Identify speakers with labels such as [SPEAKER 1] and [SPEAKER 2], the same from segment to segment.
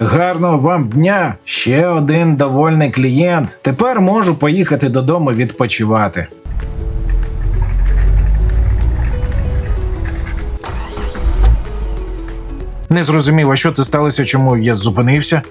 [SPEAKER 1] Гарного вам дня! Ще один довольний клієнт. Тепер можу поїхати додому відпочивати. Не зрозумів, а що це сталося, чому я зупинився?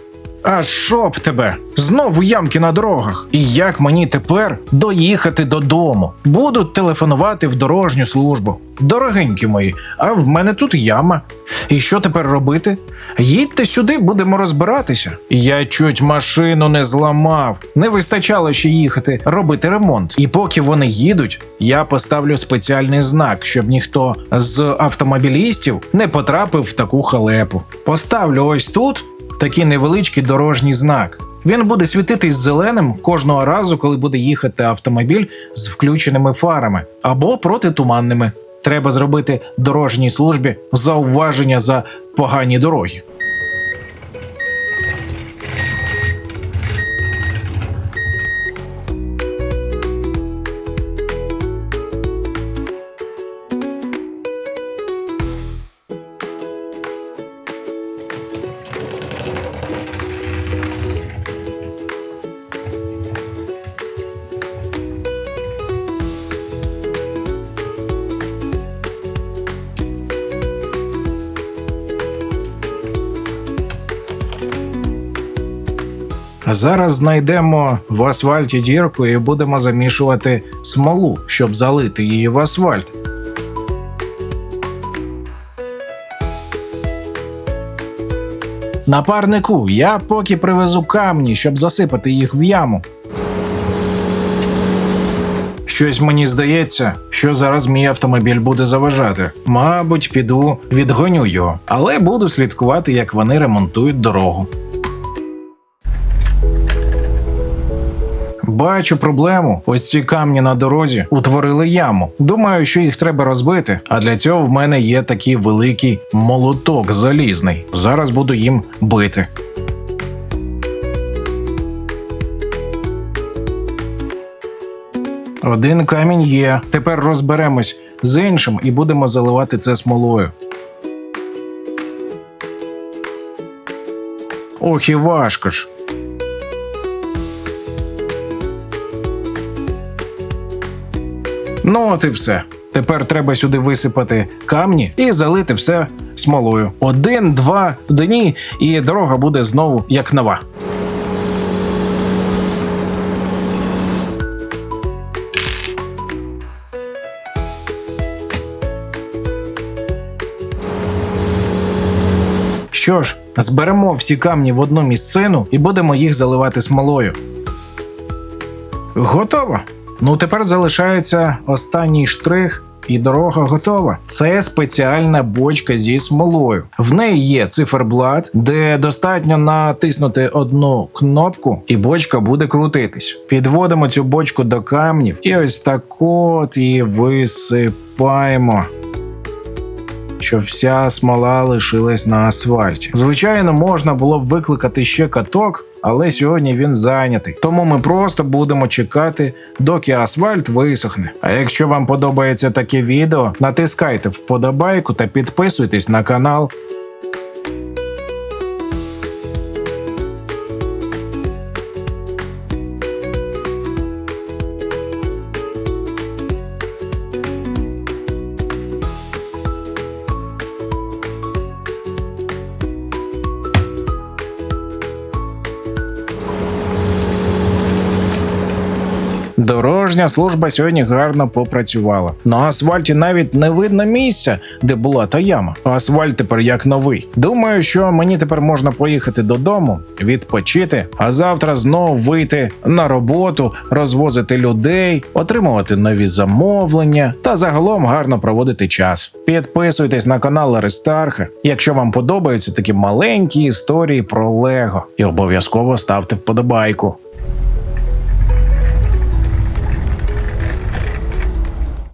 [SPEAKER 1] А що б тебе! Знову ямки на дорогах. І як мені тепер доїхати додому? Буду телефонувати в дорожню службу. Дорогенькі мої, а в мене тут яма. І що тепер робити? Їдьте сюди, будемо розбиратися. Я чуть машину не зламав. Не вистачало ще їхати робити ремонт. І поки вони їдуть, я поставлю спеціальний знак, щоб ніхто з автомобілістів не потрапив в таку халепу. Поставлю ось тут такий невеличкий дорожній знак. Він буде світитись зеленим кожного разу, коли буде їхати автомобіль з включеними фарами або протитуманними. Треба зробити дорожній службі зауваження за погані дороги. Зараз знайдемо в асфальті дірку і будемо замішувати смолу, щоб залити її в асфальт. Напарнику, я поки привезу камні, щоб засипати їх в яму. Щось мені здається, що зараз мій автомобіль буде заважати. Мабуть, піду відгоню його, але буду слідкувати, як вони ремонтують дорогу. Бачу проблему. Ось ці камні на дорозі утворили яму. Думаю, що їх треба розбити. А для цього в мене є такий великий молоток залізний. Зараз буду їм бити. Один камінь є. Тепер розберемось з іншим і будемо заливати це смолою. Ох і важко ж. Ну, от і все. Тепер треба сюди висипати камні і залити все смолою. Один, два дні, і дорога буде знову як нова. Що ж, зберемо всі камні в одну місцину і будемо їх заливати смолою. Готово. Ну тепер залишається останній штрих. І дорога готова. Це спеціальна бочка зі смолою. В неї є циферблат, де достатньо натиснути одну кнопку, і бочка буде крутитись. Підводимо цю бочку до камнів і ось так от її висипаємо. Щоб вся смола лишилась на асфальті. Звичайно, можна було б викликати ще каток, але сьогодні він зайнятий. Тому ми просто будемо чекати, доки асфальт висохне. А якщо вам подобається таке відео, натискайте вподобайку та підписуйтесь на канал. Дорожня служба сьогодні гарно попрацювала. На асфальті навіть не видно місця, де була та яма. Асфальт тепер як новий. Думаю, що мені тепер можна поїхати додому, відпочити, а завтра знову вийти на роботу, розвозити людей, отримувати нові замовлення та загалом гарно проводити час. Підписуйтесь на канал Аристарха, якщо вам подобаються такі маленькі історії про Лего, і обов'язково ставте вподобайку.